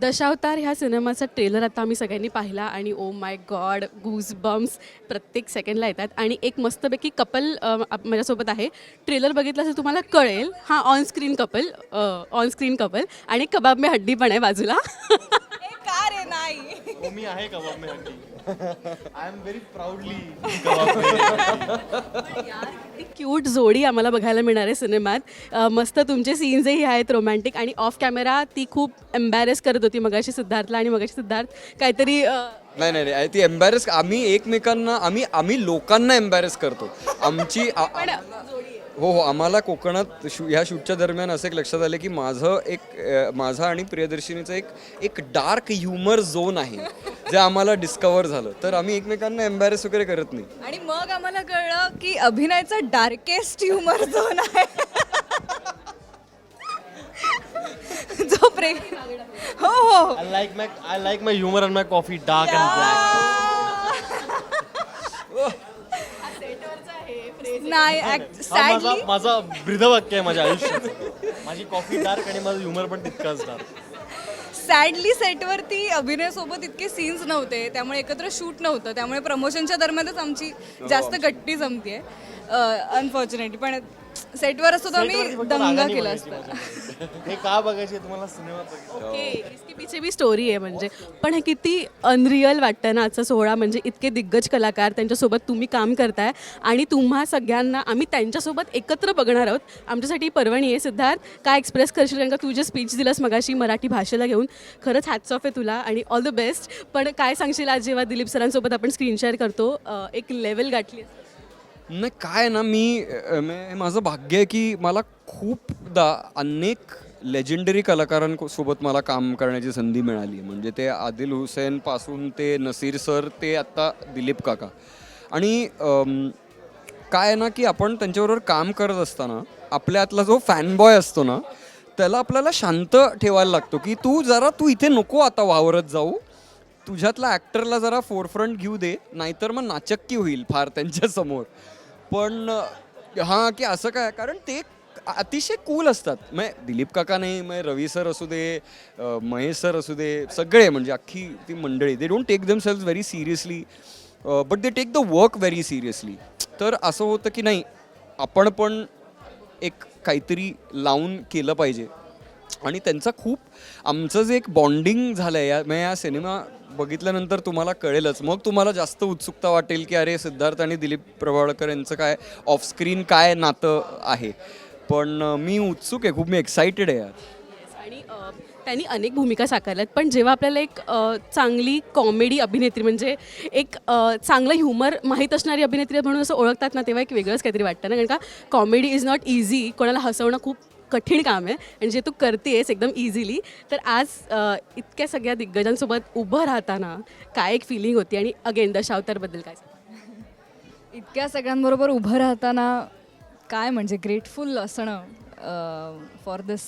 दशावतार ह्या सिनेमाचा ट्रेलर आता आम्ही सगळ्यांनी पाहिला आणि oh my god goosebumps प्रत्येक सेकंडला येतात. आणि एक मस्तपैकी कपल माझ्यासोबत आहे. ट्रेलर बघितलं असं तुम्हाला कळेल हा on screen couple on screen couple आणि कबाब में हड्डी पण आहे बाजूला. का रे नाही. हो मी आहे कबाब में हड्डी. I am very proudly cute जोडी आम्हाला बघायला मिळणार आहे सिनेमात. मस्त तुमचे सीन्सही आहेत रोमॅन्टिक आणि ऑफ कॅमेरा ती खूप एम्बॅरेस करत होती मगाशी सिद्धार्थला आणि मगाशी सिद्धार्थ. काहीतरी नाही नाही नाही ती एम्बॅरेस आम्ही एकमेकांना आम्ही आम्ही लोकांना एम्बॅरेस करतो. आमची हो हो आम्हाला कोकणात शू ह्या शूटच्या दरम्यान असं एक लक्षात आलं की माझं एक माझा आणि प्रियदर्शिनीचं एक एक डार्क ह्युमर झोन आहे. जे आम्हाला डिस्कवर झालं. तर आम्ही एकमेकांना एम्बॅरेस वगैरे करत नाही. आणि मग आम्हाला कळलं की अभिनयचा डार्केस्ट ह्युमर झोन आहे. जो प्रेम हो हो. I like my I like my humour and my coffee dark and black नाही हा माझा सॅडली माझा ब्रीदवाक्य आहे माझ्या आयुष्यात. माझी कॉफी डार्क आणि माझं ह्युमर पण तितकंच डार्क सॅडली सेटवरती अभिनयसोबत इतके सीन्स नव्हते त्यामुळे एकत्र शूट नव्हतं त्यामुळे प्रमोशनच्या दरम्यानच आमची जास्त गट्टी जमतीये. अनफॉर्च्युनेटली पण सेटवर असतो तर फक्त दंगा केला असता. हे का बघायचे तुम्हाला सिनेमात बघितलं. ओके इसके पीछे भी स्टोरी आहे म्हणजे. पण हे किती अनरिअल वाटतं ना आजचा सोहळा. म्हणजे इतके दिग्गज कलाकार त्यांच्यासोबत तुम्ही काम करताय आणि तुम्हा सगळ्यांना आम्ही त्यांच्यासोबत एकत्र बघणार आहोत. आमच्यासाठी ही पर्वणी आहे सिद्धार्थ. काय एक्सप्रेस करशील? कारण का तू जे स्पीच दिलंस मगाशी मराठी भाषेला घेऊन खरंच हॅट्स ऑफ आहे तुला आणि ऑल द बेस्ट पण काय सांगशील आज जेव्हा दिलीप सरांसोबत आपण स्क्रीन शेअर करतो? अं, एक लेवल गाठली आहे. नाही काय ना मी अ, मे- माझं भाग्य आहे की मला खूपदा अनेक लेजेंडरी कलाकारांसोबत मला काम करण्याची संधी मिळाली. म्हणजे ते आदिल हुसेन पासून ते नसीर सर ते आत्ता दिलीप काका. आणि अम, काय आहे ना की आपण त्यांच्याबरोबर काम करत असताना आपल्यातला जो फॅनबॉय असतो ना त्याला आपल्याला शांत ठेवायला लागतो की तू जरा तू इथे नको आता वावरत जाऊ. तुझ्यातला ॲक्टरला जरा फोरफ्रंट घेऊ दे नाहीतर मग नाचक्की होईल फार त्यांच्यासमोर. पण हां की असं काय? कारण ते अतिशय कूल असतात. मग दिलीप काका नाही मग रवी सर असू दे महेश सर असू दे सगळे म्हणजे अख्खी ती मंडळी they don't take themselves very seriously but they take the work very seriously तर असं होतं की नाही आपण पण एक काहीतरी लावून केलं पाहिजे. आणि त्यांचा खूप आमचं जे एक बॉन्डिंग झालं आहे या मग या सिनेमा बघितल्यानंतर तुम्हाला कळेलच. मग तुम्हाला जास्त उत्सुकता वाटेल की अरे सिद्धार्थ आणि दिलीप प्रभावळकर यांचं काय ऑफस्क्रीन काय नातं आहे? पण मी उत्सुक आहे खूप मी एक्सायटेड आहे यार. आणि अ, त्यांनी अनेक भूमिका साकारल्यात पण जेव्हा आपल्याला एक अ, चांगली कॉमेडी अभिनेत्री म्हणजे एक अ, चांगलं ह्युमर माहीत असणारी अभिनेत्री म्हणून असं ओळखतात ना तेव्हा एक वेगळंच काहीतरी वाटतं ना? कारण का कॉमेडी इज नॉट इझी कोणाला हसवणं खूप कठीण काम आहे आणि जे तू करतेस एकदम इझिली तर आज अ, इतक्या सगळ्या दिग्गजांसोबत उभं राहताना काय एक फिलिंग होती? आणि अगेन दशावतारबद्दल काय इतक्या सगळ्यांबरोबर उभं राहताना काय म्हणजे ग्रेटफुल असणं फॉर दिस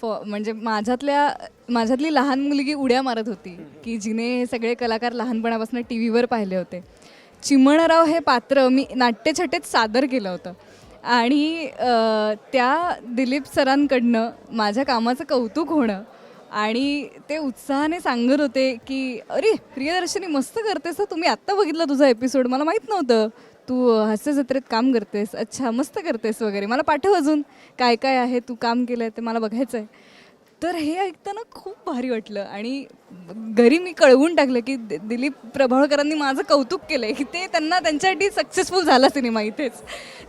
फॉर म्हणजे माझ्यातल्या माझ्यातली लहान मुलगी उड्या मारत होती की जिने हे सगळे कलाकार लहानपणापासून टी व्हीवर पाहिले होते. चिमणराव हे पात्र मी नाट्यछटेत सादर केलं होतं. आणि त्या दिलीप सरांकडनं माझ्या कामाचं कौतुक होणं आणि ते उत्साहाने सांगत होते की अरे प्रियदर्शनी मस्त करतेस तुम्ही आत्ता बघितलं तुझा एपिसोड मला माहीत नव्हतं. तू हास्य जत्रेत काम करतेस. अच्छा मस्त करतेस वगैरे. मला पाठव अजून. काय काय आहे? तू काम केलं आहे ते मला बघायचं आहे तर हे ऐकताना खूप भारी वाटलं. आणि घरी मी कळवून टाकलं की दि- दिलीप प्रभावळकरांनी माझं कौतुक केलं आहे की ते त्यांना त्यांच्यासाठी सक्सेसफुल झाला सिनेमा इथेच.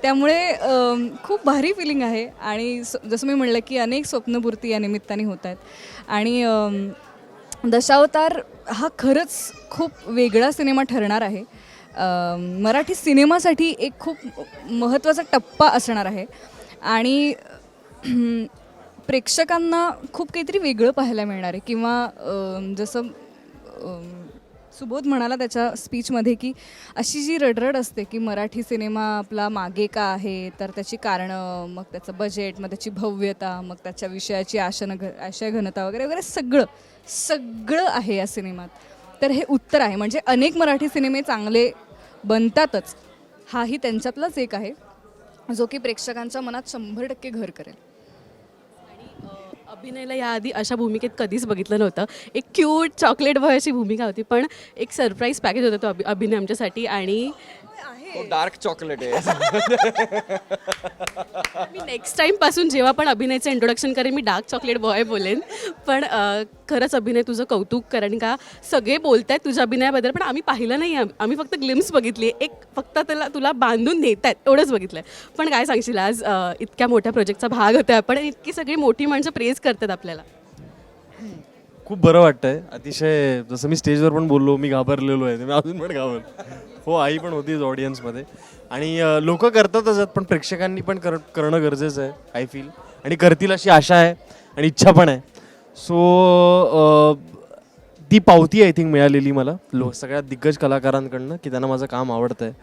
त्यामुळे अम, खूप भारी फिलिंग आहे. आणि स- जसं मी म्हणलं की अनेक स्वप्नपूर्ती या निमित्ताने होत आहेत. आणि अम, दशावतार हा खरंच खूप वेगळा सिनेमा ठरणार आहे. मराठी सिनेमासाठी एक खूप महत्त्वाचा टप्पा असणार आहे. आणि प्रेक्षकांना खूप काहीतरी वेगळं पाहायला मिळणार आहे. किंवा जसं सुबोध म्हणाला त्याच्या स्पीचमध्ये की अशी जी रडरड असते की मराठी सिनेमा आपला मागे का आहे तर त्याची कारणं मग त्याचं बजेट मग त्याची भव्यता मग त्याच्या विषयाची आशन घ आशय घनता वगैरे वगैरे सगळं सगळं आहे या सिनेमात. तर हे उत्तर आहे. म्हणजे अनेक मराठी सिनेमे चांगले बनतातच. हाही त्यांच्यातलाच एक आहे जो की प्रेक्षकांच्या मनात शंभर टक्के घर करेल. अभिनयला याआधी अशा भूमिकेत कधीच बघितलं नव्हतं. एक क्यूट चॉकलेट बॉय अशी भूमिका होती पण एक सरप्राईज पॅकेज होता तो अभि अभिनय आमच्यासाठी आणि डार्क चॉकलेट आहे. मी नेक्स्ट टाईमपासून जेव्हा पण अभिनयचं इंट्रोडक्शन करेन मी डार्क चॉकलेट बॉय बोलेन. पण अ, खरंच अभिनय तुझं कौतुक कारण का सगळे बोलत आहेत तुझ्या अभिनयाबद्दल पण आम्ही पाहिलं नाही आम- आम्ही फक्त ग्लिम्स बघितली एक फक्त त्याला तुला बांधून नेत आहेत एवढंच बघितलं पण काय सांगशील आज अ, इतक्या मोठ्या प्रोजेक्टचा भाग होता आपण आणि इतकी सगळी मोठी माणसं प्रेज करतात आपल्याला. खूप बरं वाटतंय. अतिशय जसं मी स्टेजवर पण बोललो मी घाबरलेलो आहे. मी अजून पण घाबर हो आई पण होतीच ऑडियन्समध्ये आणि लोक करतातच आहेत पण प्रेक्षकांनी पण कर करणं गरजेचं आहे आय फील आणि करतील अशी आशा आहे आणि इच्छा पण आहे. सो ती पावती आय थिंक मिळालेली मला लो सगळ्यात दिग्गज कलाकारांकडनं की त्यांना माझं काम आवडतं आहे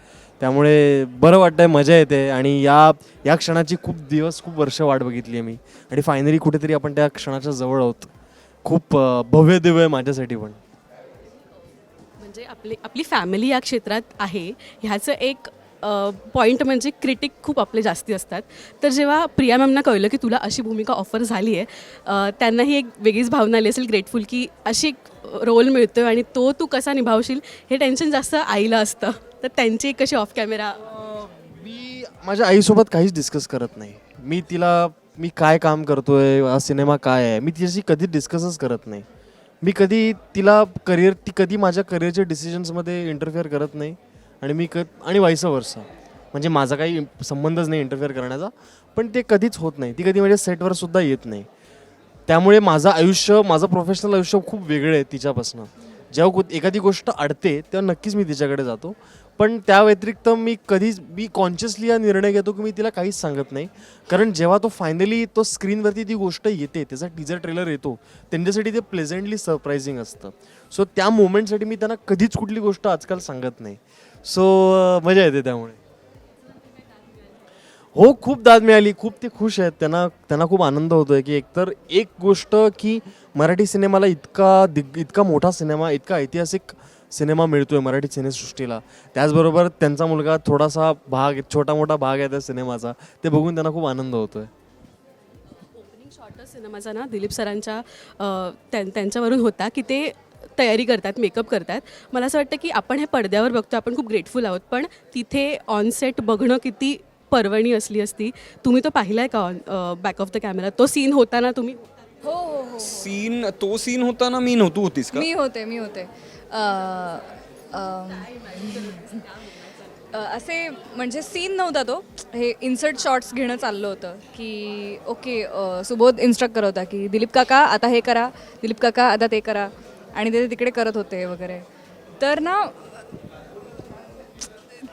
त्यामुळे बरं वाटतंय मजा येते आणि या या क्षणाची खूप दिवस खूप वर्ष वाट बघितली आहे मी. आणि फायनली कुठेतरी आपण त्या क्षणाच्या जवळ आहोत. खूप भव्य दिव्य आहे माझ्यासाठी पण. म्हणजे आपली आपली फॅमिली या क्षेत्रात आहे. ह्याचं एक पॉईंट म्हणजे क्रिटिक खूप आपले जास्ती असतात. तर जेव्हा प्रिया मॅमना कळलं की तुला अशी भूमिका ऑफर झाली आहे त्यांनाही एक वेगळीच भावना आली असेल ग्रेटफुल की अशी एक रोल मिळतो आणि तो तू कसा निभावशील हे टेन्शन जास्त आईला असतं. तर त्यांची एक कशी ऑफ कॅमेरा मी माझ्या आईसोबत काहीच डिस्कस करत नाही. मी तिला मी काय काम करतोय हा सिनेमा काय आहे मी तिच्याशी कधी डिस्कसच करत नाही. मी कधी तिला करिअर ती कधी माझ्या करिअरच्या डिसिजन्समध्ये इंटरफेअर करत नाही आणि मी क आणि व्हायचं वर्षा म्हणजे माझा काही संबंधच नाही इंटरफेअर करण्याचा पण ते कधीच होत नाही. ती कधी माझ्या सेटवर सुद्धा येत नाही. त्यामुळे माझं आयुष्य माझं प्रोफेशनल आयुष्य खूप वेगळं आहे तिच्यापासून. जेव्हा कु- एखादी गोष्ट अडते तेव्हा नक्कीच मी तिच्याकडे जातो. पण त्या व्यतिरिक्त मी कधीच मी कॉन्शियसली हा निर्णय घेतो की मी तिला काहीच सांगत नाही. कारण जेव्हा तो फायनली तो स्क्रीनवरती ती गोष्ट येते त्याचा टीजर ट्रेलर येतो त्यांच्यासाठी ते प्लेझेंटली सरप्रायझिंग असतं. सो त्या मोमेंटसाठी मी त्यांना कधीच कुठली गोष्ट आजकाल सांगत नाही. सो मजा येते त्यामुळे. हो खूप दाद मिळाली खूप ते खुश आहेत. त्यांना त्यांना खूप आनंद होतोय की एकतर एक गोष्ट की मराठी सिनेमाला इतका दिग इतका मोठा सिनेमा इतका ऐतिहासिक सिनेमा मिळतोय मराठी सिनेसृष्टीला. त्याचबरोबर त्यांचा मुलगा थोडासा भाग छोटा मोठा भाग आहे त्या सिनेमाचा. ते बघून त्यांना खूप आनंद होतोय. ओपनिंग शॉर्टच सिनेमाचा ना दिलीप सरांच्या त्यां- त्यांच्यावरून होता की ते तयारी करतात मेकअप करतात. मला असं वाटतं की आपण हे पडद्यावर बघतो आपण खूप ग्रेटफुल आहोत. पण तिथे ऑन सेट बघणं किती पर्वणी असली असती. तुम्ही तो पाहिलाय का on back of the camera तो सीन होताना तुम्ही? हो हो हो. सीन तो सीन होता ना मी नव्हतो होतीस का? मी होते मी होते. असे म्हणजे सीन नव्हता तो. हे इन्सर्ट शॉट्स घेणं चाललं होतं की ओके सुबोध इन्स्ट्रक्ट करत होता की दिलीप काका आता हे करा. दिलीप काका आता ते करा. आणि ते तिकडे करत होते वगैरे. तर ना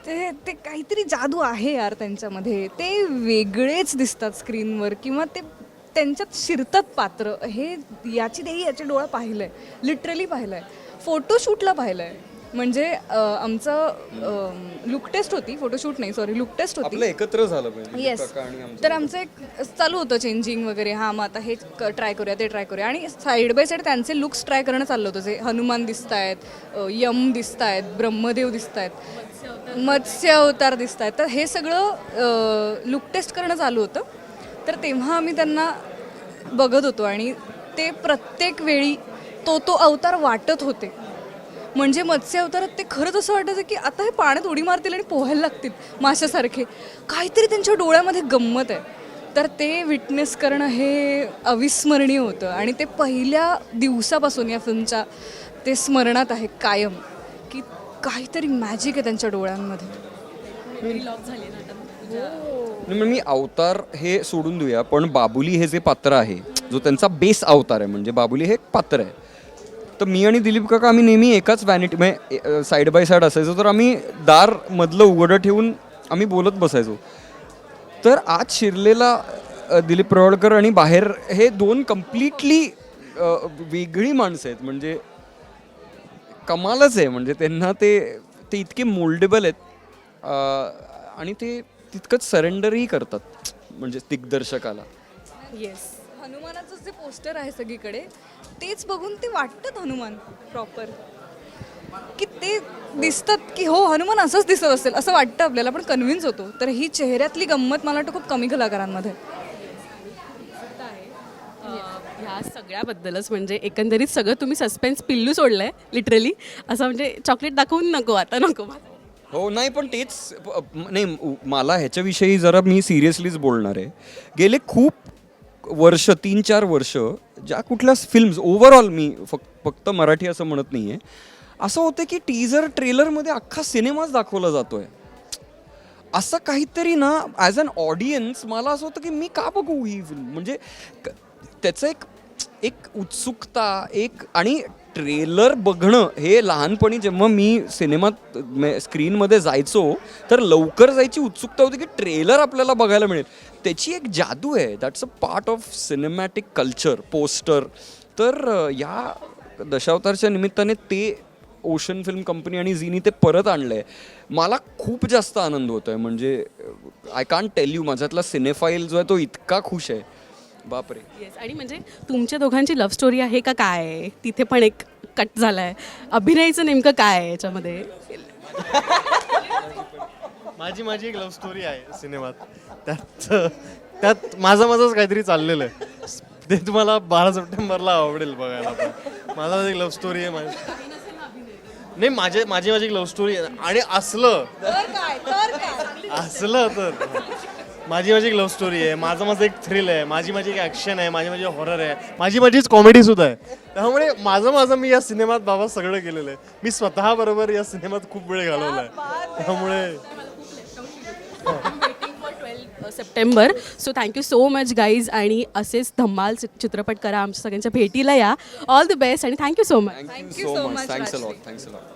ते ते काहीतरी जादू आहे यार त्यांच्यामध्ये. ते वेगळेच दिसतात स्क्रीनवर किंवा ते त्यांच्यात शिरतात पात्र. हे याची देही याचे डोळा आहे लिटरली पाहिलं आहे फोटोशूटला पाहिलंय. म्हणजे अं, आमचं लुक टेस्ट होती. फोटोशूट नाही सॉरी लुक टेस्ट होती. एकत्र झालं येस. तर आमचं एक चालू होतं चेंजिंग वगैरे. हां मग आता हे ट्राय करूया ते ट्राय करूया. आणि साईड बाय साईड त्यांचे लुक्स ट्राय करणं चाललं होतं. जे हनुमान दिसत आहेत यम दिसत आहेत ब्रह्मदेव दिसत आहेत मत्स्य अवतार दिसत आहेत तर हे सगळं लुक टेस्ट करणं चालू होतं. तर तेव्हा आम्ही त्यांना बघत होतो. आणि ते प्रत्येक वेळी तो तो अवतार वाटत होते. म्हणजे मत्स्य अवतारात ते खरंच असं वाटायचं की आता हे पाण्यात उडी मारतील आणि पोहायला लागतील माशासारखे. काहीतरी त्यांच्या डोळ्यामध्ये गंमत आहे. तर ते विटनेस करणं हे अविस्मरणीय होतं आणि ते पहिल्या दिवसापासून या फिल्मच्या ते स्मरणात आहे कायम. की काहीतरी मॅजिक आहे त्यांच्या डोळ्यांमध्ये. मी अवतार हे सोडून देऊया पण बाबुली हे जे पात्र आहे जो त्यांचा बेस अवतार आहे म्हणजे बाबुली हे एक पात्र आहे. तर मी आणि दिलीप काका आम्ही नेहमी एकाच व्हॅनिटी म्हणजे साईड बाय साईड असायचो. तर आम्ही दार मधलं उघडं ठेवून आम्ही बोलत बसायचो. तर आज शिरलेला दिलीप प्रवळकर आणि बाहेर हे दोन कम्प्लिटली वेगळी माणसं आहेत. म्हणजे कमालच आहे. म्हणजे त्यांना ते ते इतके मोल्डेबल आहेत. आणि ते तितकंच सरेंडरही करतात. म्हणजे दिग्दर्शकाला. येस हनुमानाचं जे पोस्टर आहे सगळीकडे तेच बघून ते वाटतात हनुमान प्रॉपर की ते दिसतात की हो हनुमान असंच दिसत असेल असं वाटतं आपल्याला पण कन्व्हिन्स होतो. तर ही चेहऱ्यातली गंमत मला वाटतं खूप कमी कलाकारांमध्ये आहे. ह्या सगळ्याबद्दलच म्हणजे एकंदरीत सगळं तुम्ही सस्पेन्स पिल्लू सोडलंय लिटरली असं म्हणजे चॉकलेट दाखवून नको आता नको हो नाही पण तेच नाही मला ह्याच्याविषयी जरा मी सिरियसलीच बोलणार आहे. गेले खूप वर्ष तीन चार वर्ष ज्या कुठल्याच फिल्म्स ओव्हरऑल मी फक्त फक्त मराठी असं म्हणत नाही आहे असं होतं की टीजर ट्रेलरमध्ये अख्खा सिनेमाच दाखवला जातो आहे असं काहीतरी ना ॲज अन ऑडियन्स मला असं होतं की मी का बघू ही फिल्म म्हणजे क- त्याचं एक एक उत्सुकता एक आणि ट्रेलर बघणं हे लहानपणी जेव्हा मी सिनेमात मे- स्क्रीनमध्ये जायचो तर लवकर जायची उत्सुकता होती की ट्रेलर आपल्याला बघायला मिळेल. त्याची एक जादू आहे. That's a part of cinematic culture poster तर या दशावतारच्या निमित्ताने ते ओशन फिल्म कंपनी आणि झीनी ते परत आणलं आहे मला खूप जास्त आनंद होतो आहे म्हणजे आय कांट टेल यू माझ्यातला सिनेफाईल जो आहे तो इतका खुश आहे. बापरे. येस आणि म्हणजे तुमच्या दोघांची लव्ह स्टोरी आहे का काय? आहे? तिथे पण एक कट झालाय. अभिनयचं नेमकं काय आहे याच्यामध्ये? माझी माझी एक लव्ह स्टोरी आहे सिनेमात. त्यात त्यात माझं माझंच काहीतरी चाललेलं आहे. ते तुम्हाला बारा सप्टेंबरला आवडेल बघायला पण. माझा एक लव्ह स्टोरी आहे माझी नाही माझे माझी माझी एक लव्ह स्टोरी आहे. आणि असलं. असलं तर. माझी माझी एक लव्ह स्टोरी आहे. माझं माझं एक थ्रिल आहे. माझी माझी एक ॲक्शन आहे. माझी माझी हॉरर आहे. माझी माझीच कॉमेडी सुद्धा आहे. त्यामुळे माझं माझं मी या सिनेमात बाबा सगळं केलेलं आहे. मी स्वतः बरोबर या सिनेमात खूप वेळ घालवला आहे. त्यामुळे September. So thank you so much guys आणि असेच धम्माल चित्रपट करा. आमच्या सगळ्यांच्या भेटीला या. ऑल द बेस्ट आणि thank you so much thank you so much thanks a lot thanks a lot